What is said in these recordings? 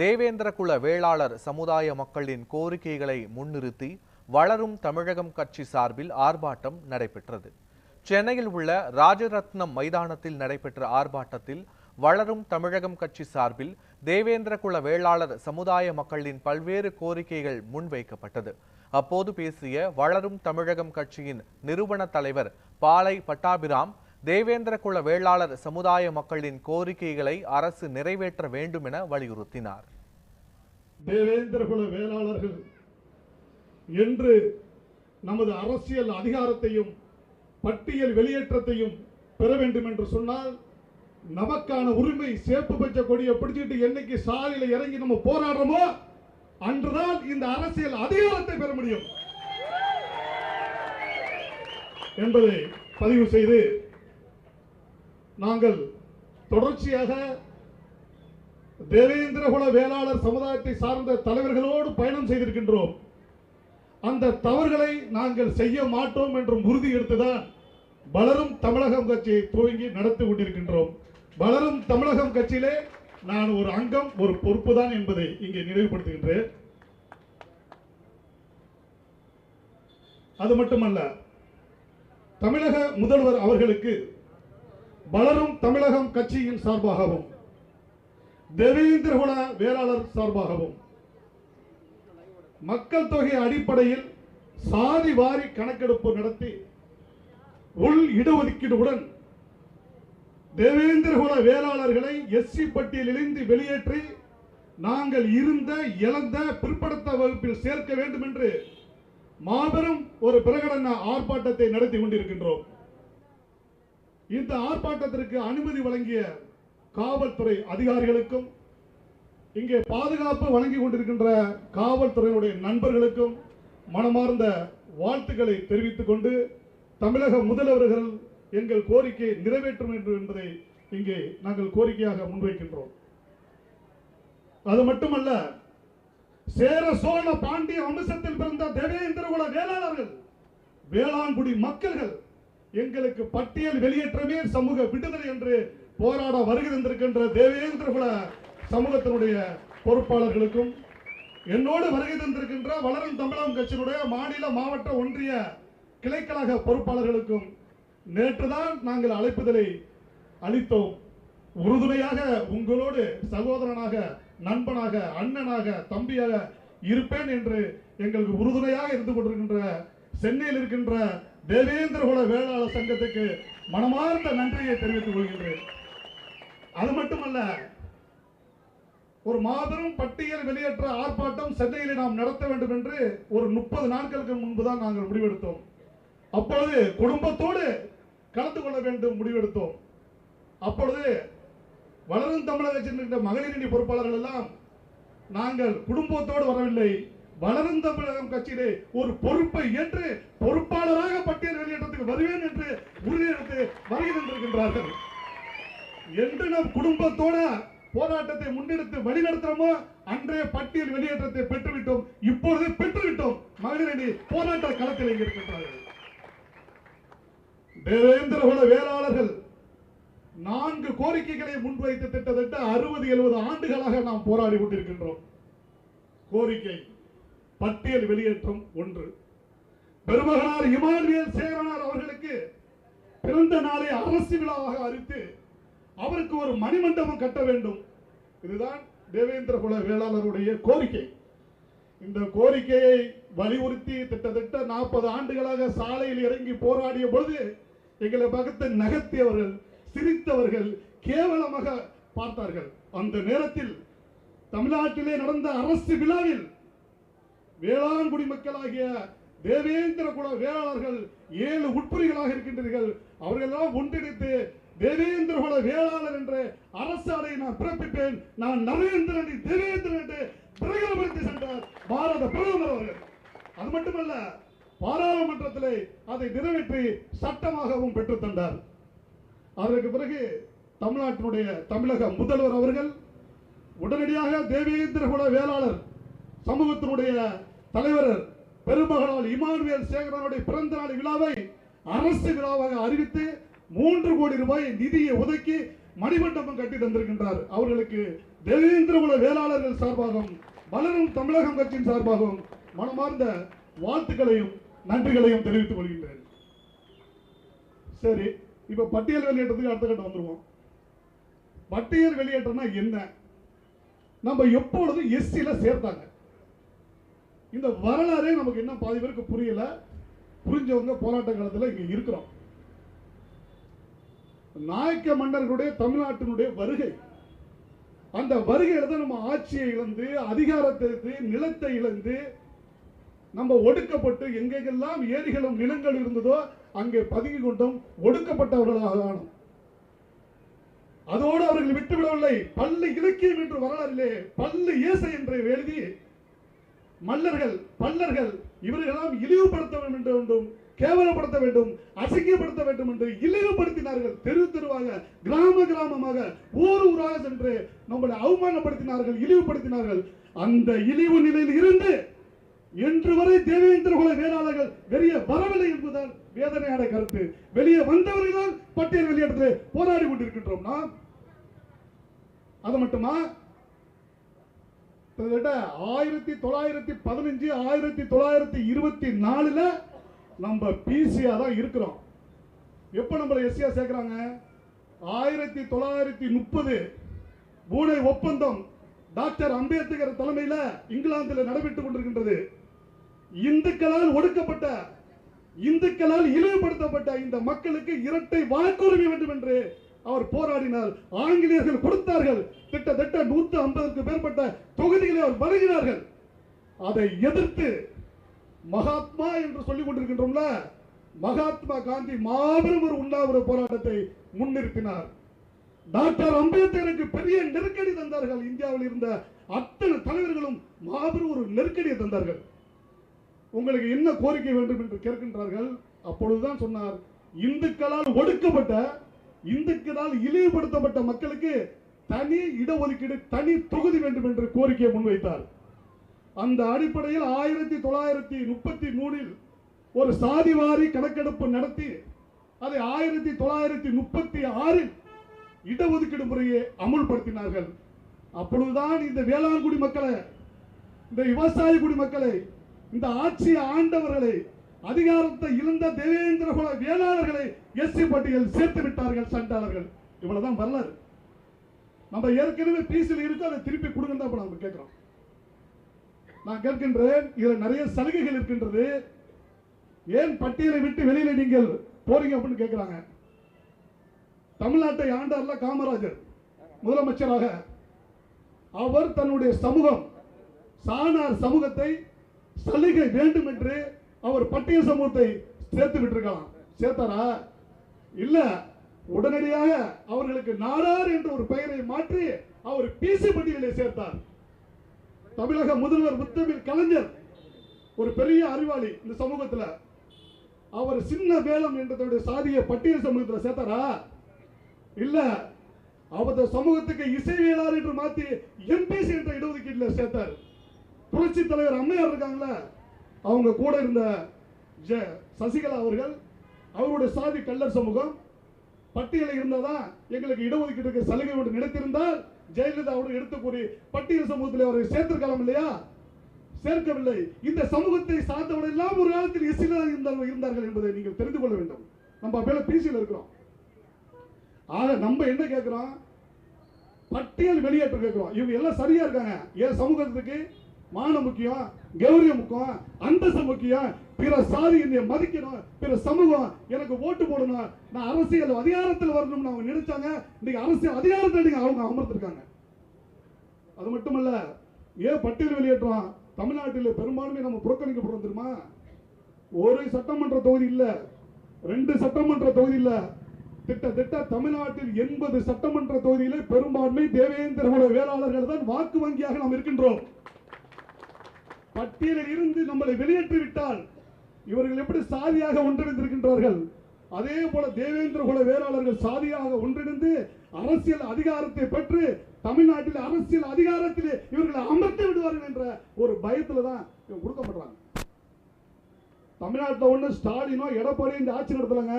தேவேந்திரகுல வேளாளர் சமுதாய மக்களின் கோரிக்கைகளை முன்னிறுத்தி வளரும் தமிழகம் கட்சி சார்பில் ஆர்ப்பாட்டம் நடைபெற்றது. சென்னையில் உள்ள ராஜரத்னம் மைதானத்தில் நடைபெற்ற ஆர்ப்பாட்டத்தில் வளரும் தமிழகம் கட்சி சார்பில் தேவேந்திரகுல வேளாளர் சமுதாய மக்களின் பல்வேறு கோரிக்கைகள் முன்வைக்கப்பட்டது. அப்போது பேசிய வளரும் தமிழகம் கட்சியின் நிறுவன தலைவர் பாலை பட்டாபிராம் தேவேந்திரகுல வேளாளர் சமுதாய மக்களின் கோரிக்கைகளை அரசு நிறைவேற்ற வேண்டும் என வலியுறுத்தினார். தேவேந்திரகுல வேளாளர்கள் என்று நமது அரசியல் அதிகாரத்தையும் பட்டியல் வெளியேற்றத்தையும் பெற வேண்டும் என்று சொன்னால் நமக்கான உரிமை சேப்பு பெற்ற கொடியை பிடிச்சிட்டு என்னைக்கு சாலையில் இறங்கி நம்ம போராடுறோமோ அன்றுதான் இந்த அரசியல் அதிகாரத்தை பெற முடியும். என்பதை பதிவு செய்து நாங்கள் தொடர்ச்சியாக தேவேந்திரகுல வேளாளர் சமுதாயத்தை சார்ந்த தலைவர்களோடு பயணம் செய்திருக்கின்றோம். அந்த தவறுகளை நாங்கள் செய்ய மாட்டோம் என்றும் உறுதி எடுத்துதான் வளரும் தமிழகம் கட்சியை துவங்கி நடத்தி கொண்டிருக்கின்றோம். வளரும் தமிழகம் கட்சியிலே நான் ஒரு அங்கம் ஒரு பொறுப்பு தான் என்பதை இங்கே நினைவுபடுத்துகின்றேன். அது மட்டுமல்ல தமிழக முதல்வர் அவர்களுக்கு வளரும் தமிழகம் கட்சியின் சார்பாகவும் தேவேந்திரகுல வேளாளர் சார்பாகவும் மக்கள் தொகை அடிப்படையில் சாதி வாரி கணக்கெடுப்பு நடத்தி உள் இடஒதுக்கீடுடன் தேவேந்திரகுல வேளாளர்களை எஸ்சி பட்டியலிலிருந்து வெளியேற்றி நாங்கள் இருந்த இழந்த பிற்படுத்த வகுப்பில் சேர்க்க வேண்டும் என்று மாபெரும் ஒரு பிரகடன ஆர்ப்பாட்டத்தை நடத்தி கொண்டிருக்கின்றோம். இந்த ஆர்ப்பாட்டத்திற்கு அனுமதி வழங்கிய காவல்துறை அதிகாரிகளுக்கும் இங்கே பாதுகாப்பு வழங்கி கொண்டிருக்கின்ற காவல்துறையினுடைய நண்பர்களுக்கும் மனமார்ந்த வாழ்த்துக்களை தெரிவித்துக் கொண்டு தமிழக முதல்வர்கள் எங்கள் கோரிக்கையை நிறைவேற்றும் என்று என்பதை இங்கே நாங்கள் கோரிக்கையாக முன்வைக்கின்றோம். அது மட்டுமல்ல சேர சோழ பாண்டிய வம்சத்தில் பிறந்த தேவேந்திரகுல வேளாளர்கள் வேளாண்குடி மக்கள்கள் எங்களுக்கு பட்டியல் வெளியேற்றமே சமூக விடுதலை என்று போராட வருகிறந்திருக்கின்ற தேவேந்திர தேவேந்திரகுல சமூகத்தினுடைய பொறுப்பாளர்களுக்கும் என்னோடு வருகை தந்திருக்கின்ற வளரும் தமிழகம் கட்சியினுடைய மாநில மாவட்ட ஒன்றிய கிளைக்கழக பொறுப்பாளர்களுக்கும் நேற்றுதான் நாங்கள் அழைப்புதலை அளித்தோம். உறுதுணையாக உங்களோடு சகோதரனாக நண்பனாக அண்ணனாக தம்பியாக இருப்பேன் என்று எங்களுக்கு உறுதுணையாக இருந்து கொண்டிருக்கின்ற சென்னையில் இருக்கின்ற தேவேந்திரகுல வேளாளர் சங்கத்துக்கு மனமார்ந்த நன்றியை தெரிவித்துக் கொள்கின்றேன். அது மட்டுமல்ல ஒரு மாபெரும் பட்டியல் வெளியேற்ற ஆர்ப்பாட்டம் சென்னையில் நாம் நடத்த வேண்டும் என்று ஒரு முப்பது நாட்களுக்கு முன்புதான் நாங்கள் முடிவெடுத்தோம். அப்பொழுது குடும்பத்தோடு கலந்து கொள்ள வேண்டும் முடிவெடுத்தோம். அப்பொழுது வளரும் தமிழக மகளிரணி பொறுப்பாளர்கள் எல்லாம் நாங்கள் குடும்பத்தோடு வரவில்லை. வளரும் தமிழகம் கட்சியிலே ஒரு பொறுப்பை ஏற்று பொறுப்பாளராக பட்டியல் வெளியேற்றத்துக்கு வருவேன் என்று உறுதியெடுத்து வருகை தந்திருக்கின்றார்கள். என்று நம் குடும்பத்தோட போராட்டத்தை முன்னெடுத்து வழிநடத்துறோமோ அன்றைய பட்டியல் வெளியேற்றத்தை பெற்றுவிட்டோம். இப்பொழுது பெற்றுவிட்டோம். மகளிரணி போராட்ட களத்தில் இருக்கின்றார்கள். தேவேந்திர குல வேளாளர்கள் நான்கு கோரிக்கைகளை முன்வைத்து திட்டத்தட்ட அறுபது எழுபது ஆண்டுகளாக நாம் போராடி கொண்டிருக்கின்றோம். கோரிக்கை பட்டியல் வெளியேற்றம் ஒன்று. பெருமகனார் இமானுவேல் சேரனார் அவர்களுக்கு பிறந்த நாளை அரசு விழாவாக அறிவித்து அவருக்கு ஒரு மணிமண்டபம் கட்ட வேண்டும். இதுதான் தேவேந்திர குல வேளாளருடைய கோரிக்கை. இந்த கோரிக்கையை வலியுறுத்தி திட்டத்தட்ட நாற்பது ஆண்டுகளாக சாலையில் இறங்கி போராடிய பொழுது எங்களை பக்கத்தை நகர்த்தியவர்கள் சிரித்தவர்கள் கேவலமாக பார்த்தார்கள். அந்த நேரத்தில் தமிழ்நாட்டிலே நடந்த அரசு விழாவில் வேளாண்குடி மக்களாகிய தேவேந்திர குல வேளாளர்கள் ஏழு உட்புரிகளாக இருக்கின்றீர்கள். அவர்கள் எல்லாம் ஒன்றிணைத்து தேவேந்திர குல வேளாளர் என்ற அரசாணை நான் பிறப்பிப்பேன். நான் நரேந்திரன் தேவேந்திரன் என்று பிரகடனப்படுத்தி சென்றார் பாரத பிரதமர் அவர்கள். அது மட்டுமல்ல பாராளுமன்றத்தில் அதை நிறைவேற்றி சட்டமாகவும் பெற்றுத் தந்தார். அதற்கு பிறகு தமிழ்நாட்டினுடைய தமிழக முதல்வர் அவர்கள் உடனடியாக தேவேந்திர குல வேளாளர் சமூகத்தினுடைய தலைவர் பெருமகளால் இமானுவேல் சேகரனுடைய பிறந்த நாள் விழாவை அரசு விழாவாக அறிவித்து மூன்று கோடி ரூபாய் நிதியை ஒதுக்கி மணிமண்டபம் கட்டி தந்திருக்கின்றார். அவர்களுக்கு தேவேந்திரகுல வேளாளர்கள் சார்பாகவும் வளரும் தமிழகம் கட்சியின் சார்பாகவும் மனமார்ந்த வாழ்த்துக்களையும் நன்றிகளையும் தெரிவித்துக் கொள்கின்றேன். சரி இப்ப பட்டியல் வெளியேற்றத்துக்கு அடுத்த கட்டம் வந்துருவோம். பட்டியல் வெளியேற்றம்னா என்ன? நம்ம எப்பொழுதும் எஸ்சியில் சேர்த்தாங்க. இந்த வரலாறே நமக்கு இன்னும் பாதி பேருக்கு புரியல. புரிஞ்சவங்க போராட்ட காலத்துல இங்க இருக்கிறோம். நாயக்க மன்னர்களுடைய தமிழ்நாட்டினுடைய வருகை. அந்த வருகையில தான் நம்ம ஆட்சியை இழந்து அதிகாரத்தை இழந்து நிலத்தை இழந்து நம்ம ஒடுக்கப்பட்டு எங்கெங்கெல்லாம் ஏரிகளும் நிலங்கள் இருந்ததோ அங்கே பதுங்கி கொண்டும் ஒடுக்கப்பட்டவர்களாக ஆனோம். அதோடு அவர்கள் விட்டுவிடவில்லை. பல்லு இலக்கியம் என்று வரலாறிலே பல்லு இயேசை என்று எழுதி மல்லர்கள் பல்லர்கள் இவர்களெல்லாம் இழிவுபடுத்த வேண்டும் கேவலப்படுத்த வேண்டும் அசிங்கப்படுத்த வேண்டும் என்று இழிவுபடுத்தினார்கள். தெரு தெருவாக கிராம கிராமமாக ஊர் ஊராக சென்று நம்மளை அவமானப்படுத்தினார்கள் இழிவுபடுத்தினார்கள். அந்த இழிவு நிலையில் இருந்து இன்று வரை தேவேந்திர குல வேளாளர்கள் வெளியே வரவில்லை என்பதுதான் வேதனையான கருத்து. வெளியே வந்தவர்கள் பட்டியல் வெளியிடத்திலே போராடி கொண்டிருக்கின்றோம். நாம்? அது மட்டுமா? கிட்டத்தட்ட ஆயிரத்தி தொள்ளாயிரத்தி பதினஞ்சு ஆயிரத்தி தொள்ளாயிரத்தி இருபத்தி நாலுல நம்ம பிசியா தான் இருக்கிறோம். எப்போ நம்மளை எஸ்சியாக சேர்க்குறாங்க? ஆயிரத்தி தொள்ளாயிரத்தி முப்பது பூனை ஒப்பந்தம் டாக்டர் அம்பேத்கர் தலைமையில் இங்கிலாந்தில் நடைபெற்றுக் கொண்டிருக்கின்றது. இந்துக்களால் ஒடுக்கப்பட்ட இந்துக்களால் இழிவுபடுத்தப்பட்ட இந்த மக்களுக்கு இரட்டை வாக்குரிமை வேண்டும் என்று அவர் போராடினார் ஆங்கிலேயர்கள் கொடுத்தார்கள். கிட்டத்தட்ட நூத்தி ஐம்பதுக்கு மேற்பட்ட தொகுதிகளை அவர் வருகிறார்கள். அதை எதிர்த்து மகாத்மா என்று சொல்லிக் கொண்டிருக்கின்றோம்ல மகாத்மா காந்தி மாபெரும் ஒரு உண்ணாவிர போராட்டத்தை முன்னிறுத்தினார். டாக்டர் அம்பேத்கருக்கு பெரிய நெருக்கடி தந்தார்கள். இந்தியாவில் இருந்த அத்தனை தலைவர்களும் மாபெரும் ஒரு நெருக்கடியை தந்தார்கள். உங்களுக்கு என்ன கோரிக்கை வேண்டும் என்று கேட்கின்றார்கள்? அப்பொழுதுதான் சொன்னார் இந்துக்களால் ஒடுக்கப்பட்ட இந்துக்களால் இழிவுபடுத்தப்பட்ட மக்களுக்கு தனி இடஒதுக்கீடு தனி தொகுதி வேண்டும் என்று கோரிக்கையை முன்வைத்தார். அந்த அடிப்படையில் ஆயிரத்தி தொள்ளாயிரத்தி முப்பத்தி மூணில் ஒரு சாதிவாரி கணக்கெடுப்பு நடத்தி அதை ஆயிரத்தி தொள்ளாயிரத்தி முப்பத்தி ஆறில் இடஒதுக்கீடு முறையை அமுல்படுத்தினார்கள். அப்பொழுதுதான் இந்த வேளாண்குடி மக்களை இந்த விவசாய குடி மக்களை இந்த ஆட்சி ஆண்டவர்களை அதிகாரத்தை இழந்த தேவேந்திர குல வேளாளர்களை எஸ்சி பட்டியல் சேர்த்து விட்டார்கள் சண்டாளர்கள். இவ்வளவுதான் வரலாறு. நம்ம ஏற்கனவே பீசில் இருக்கு அதை திருப்பி கொடுங்க தான் நம்ம கேட்கிறோம். நான் கேட்கின்றேன் இதில் நிறைய சலுகைகள் இருக்கின்றது. ஏன் பட்டியலை விட்டு வெளியில நீங்கள் போறீங்க அப்படின்னு கேட்கிறாங்க. தமிழ்நாட்டை ஆண்டார்ல காமராஜர் முதலமைச்சராக. அவர் தன்னுடைய சமூகம் சாணார் சமூகத்தை சலுகை வேண்டும் என்று அவர் பட்டியல் சமூகத்தை சேர்த்து விட்டிருக்கலாம் சேர்த்தாரா? இல்ல உடனடியாக அவர்களுக்கு நாடார் என்ற ஒரு பெயரை மாற்றி அவர் பிசி பட்டியலை சேர்த்தார். தமிழக முதல்வர் முத்தமிழ் கலைஞர் ஒரு பெரிய அறிவாளி இந்த சமூகத்துல. அவர் சின்ன வேலம் என்றதோட சாதியை சாதிய பட்டியல் சமூகத்துல சேர்த்தாரா? இல்ல அவரது சமூகத்துக்கு இசைவியலார் என்று மாத்தி எம்பிசி என்ற இடஒதுக்கீட்டில் சேர்த்தார். புரட்சி தலைவர் அம்மையார் இருக்காங்களா அவங்க கூட இருந்த ஜ- சசிகலா அவர்கள் அவருடைய சாதி கள்ளர் சமூகம் பட்டியலில் இருந்ததா எங்களுக்கு இடஒதுக்கீட்டுக்கு சலுகை ஒன்று நினைத்திருந்தால் ஜெயலலிதா அவர்கள் எடுத்து பட்டியல் சமூகத்தில் அவரை சேர்த்திருக்கலாம் இல்லையா? சேர்க்கவில்லை. இந்த சமூகத்தை சார்ந்தவர்கள் எல்லாம் ஒரு காலத்தில் எஸ்சில இருந்தார்கள் இருந்தார்கள் என்பதை நீங்கள் தெரிந்து கொள்ள வேண்டும். நம்ம அப்பேல பிசியில் இருக்கிறோம். ஆக நம்ம என்ன கேட்கிறோம்? பட்டியல் வெளியேற்றம் கேட்கிறோம். இவங்க எல்லாம் சரியா இருக்காங்க. ஏன் சமூகத்துக்கு மானம் முக்கியம் கௌரியம் முக்கியம் அந்தஸ்து முக்கியம். பிற சாதி என்னை மதிக்கணும் பிற சமூகம் எனக்கு ஓட்டு போடணும். நான் அரசியல் அதிகாரத்தில் வரணும்னு அவங்க நினைச்சாங்க. இன்னைக்கு அரசியல் அதிகாரத்தை நீங்க அவங்க அமர்ந்திருக்காங்க. அது மட்டுமல்ல ஏன் பட்டியல் வெளியேற்றம் தமிழ்நாட்டில் பெரும்பான்மை நம்ம புறக்கணிக்கப்படுறோம் தெரியுமா? ஒரு சட்டமன்ற தொகுதி இல்ல ரெண்டு சட்டமன்ற தொகுதி இல்ல. திட்டத்தட்ட தமிழ்நாட்டில் எண்பது சட்டமன்ற தொகுதியிலே பெரும்பான்மை தேவேந்திர வேளாளர்கள் தான் வாக்கு வங்கியாக நாம் இருக்கின்றோம். பட்டியலில் இருந்து நம்மளை வெளியேற்றி விட்டால் இவர்கள் எப்படி சாதியாக ஒன்றிணைந்திருக்கின்றார்கள்? அதே போல தேவேந்திர குல வேளாளர்கள் சாதியாக ஒன்றிணைந்து அரசியல் அதிகாரத்தை பெற்று தமிழ்நாட்டில் அரசியல் அதிகாரத்தில் இவர்களை அமர்த்தி விடுவார்கள் என்ற ஒரு பயத்துல தான் இவங்க கொடுக்கப்படுறாங்க தமிழ்நாட்டில் ஒண்ணு ஸ்டாலினோ எடப்பாடியோ இந்த ஆட்சி நடத்தலைங்க.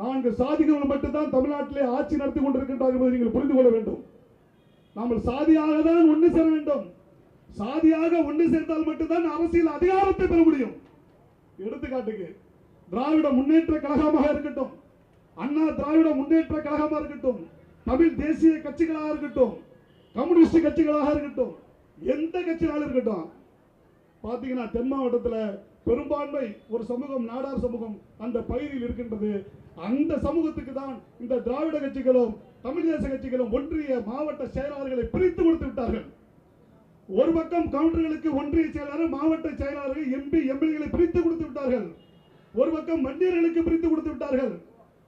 நான்கு சாதிகள் மட்டும்தான் தமிழ்நாட்டிலே ஆட்சி நடத்தி கொண்டிருக்கின்றார்கள் என்பதை நீங்கள் புரிந்து கொள்ள வேண்டும். நாம் சாதியாக தான் ஒன்று சேர வேண்டும். சாதியாக ஒன்று சேர்ந்தால் மட்டும்தான் அரசியல் அதிகாரத்தை பெற முடியும். எடுத்துக்காட்டுக்கு திராவிட முன்னேற்ற கழகமாக இருக்கட்டும் அண்ணா திராவிட முன்னேற்ற கழகமாக இருக்கட்டும் தமிழ் தேசிய கட்சிகளாக இருக்கட்டும் கம்யூனிஸ்ட் கட்சிகளாக இருக்கட்டும் எந்த கட்சியினாலும் இருக்கட்டும் பார்த்தீங்கன்னா தென் மாவட்டத்தில் பெரும்பான்மை ஒரு சமூகம் நாடார் சமூகம் அந்த பகுதியில் இருக்கின்றது. அந்த சமூகத்துக்கு தான் இந்த திராவிட கட்சிகளும் தமிழ் தேச கட்சிகளும் ஒன்றிய மாவட்ட செயலாளர்களை பிரித்து கொடுத்து விட்டார்கள். ஒரு பக்கம் கவுண்டர்களுக்கு ஒன்றிய செயலாளர் மாவட்ட செயலாளர்கள் எம்பி எம்எல்ஏகளை பிரித்து கொடுத்து விட்டார்கள். ஒரு பக்கம் வன்னியர்களுக்கு பிரித்து கொடுத்து விட்டார்கள்.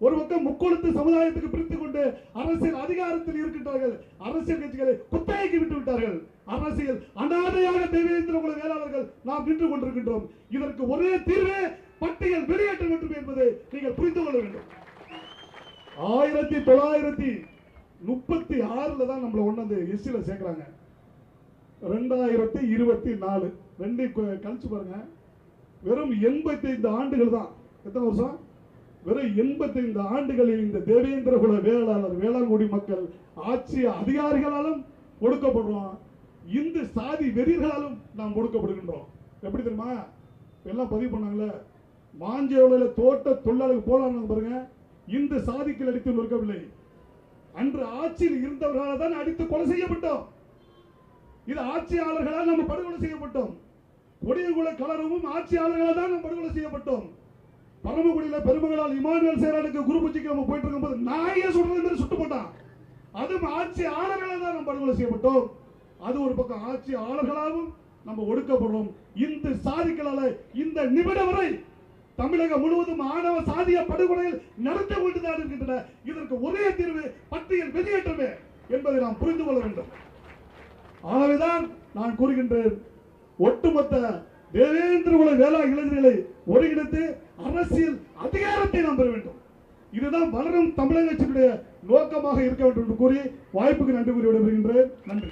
ஒரு பக்கம் முக்கொழுத்து சமுதாயத்துக்கு பிரித்து கொண்டு அரசியல் அதிகாரத்தில் இருக்கின்றார்கள். அரசியல் கட்சிகளை குத்தகைக்கு விட்டு விட்டார்கள். அரசியல் அனாதையாக தேவேந்திர குல வேளாளர்கள் நாம் நின்று கொண்டிருக்கின்றோம். இதற்கு ஒரே தீர்வே பட்டியல் வெளியேற்ற வேண்டும் என்பதை நீங்கள் புரிந்து கொள்ள வேண்டும். ஆயிரத்தி தொள்ளாயிரத்தி முப்பத்தி ஆறுல தான் நம்மள ஒண்ணாந்து எஸ்சியில் சேர்க்கிறாங்க. ரெண்டாயிரத்தி இருபத்தி நாலு. ரெண்டு கழிச்சு பாருங்க. வெறும் எண்பத்தைந்து ஆண்டுகள் தான். எத்தனை வருஷம்? வெறும் எண்பத்தைந்து ஆண்டுகளில் இந்த தேவேந்திர குல வேளாளர் வேளாண்குடி மக்கள் ஆட்சி அதிகாரிகளாலும் ஒடுக்கப்படுறோம். இந்து சாதி வெறியர்களாலும் நாம் ஒடுக்கப்படுகின்றோம். எப்படி தெரியுமா? எல்லாம் பதிவு பண்ணாங்களே. மாஞ்சோலையில தோட்ட தொழிலாளர்கள் போலான்னு பாருங்க. இந்த சாதிக்கள் அடித்து இருக்கவில்லை அன்று ஆட்சியில் இருந்தவர்களால் தான் அடித்து கொலை செய்யப்பட்டோம். இது ஆட்சியாளர்களால் நம்ம படுகொலை செய்யப்பட்டோம். கொடியகுல கலரவும் ஆட்சியாளர்களால் தான் நம்ம படுகொலை செய்யப்பட்டோம். பரமக்குடியில் பெருமகளால் இமானுவேல் சேரானுக்கு குருபூச்சிக்கு நம்ம போயிட்டு இருக்கும்போது நாயே சொல்றது மாதிரி சுட்டு போட்டான். அதுவும் ஆட்சி ஆளர்களால் தான் நம்ம படுகொலை செய்யப்பட்டோம். அது ஒரு பக்கம் ஆட்சியாளர்களாகவும் நம்ம ஒடுக்கப்படுறோம். இந்த சாதிகளால இந்த நிமிடம் வரை தமிழகம் முழுவதும் ஆணவ சாதிய படுகொலைகள் நடத்த கொண்டுதான் இருக்கின்றன. இதற்கு ஒரே தீர்வு பட்டியல் வெளியேற்றமே என்பதை நாம் புரிந்து கொள்ள வேண்டும். ஆகவேதான் நான் கூறுகின்றேன். ஒட்டுமொத்த தேவேந்திர குல வேளாண் இளைஞர்களை ஒருங்கிணைத்து அரசியல் அதிகாரத்தை நாம் பெற வேண்டும். இதுதான் வளரும் தமிழகத்தினுடைய நோக்கமாக இருக்க வேண்டும் என்று கூறி வாய்ப்புக்கு நன்றி கூறி விடைபெறுகின்றேன். நன்றி.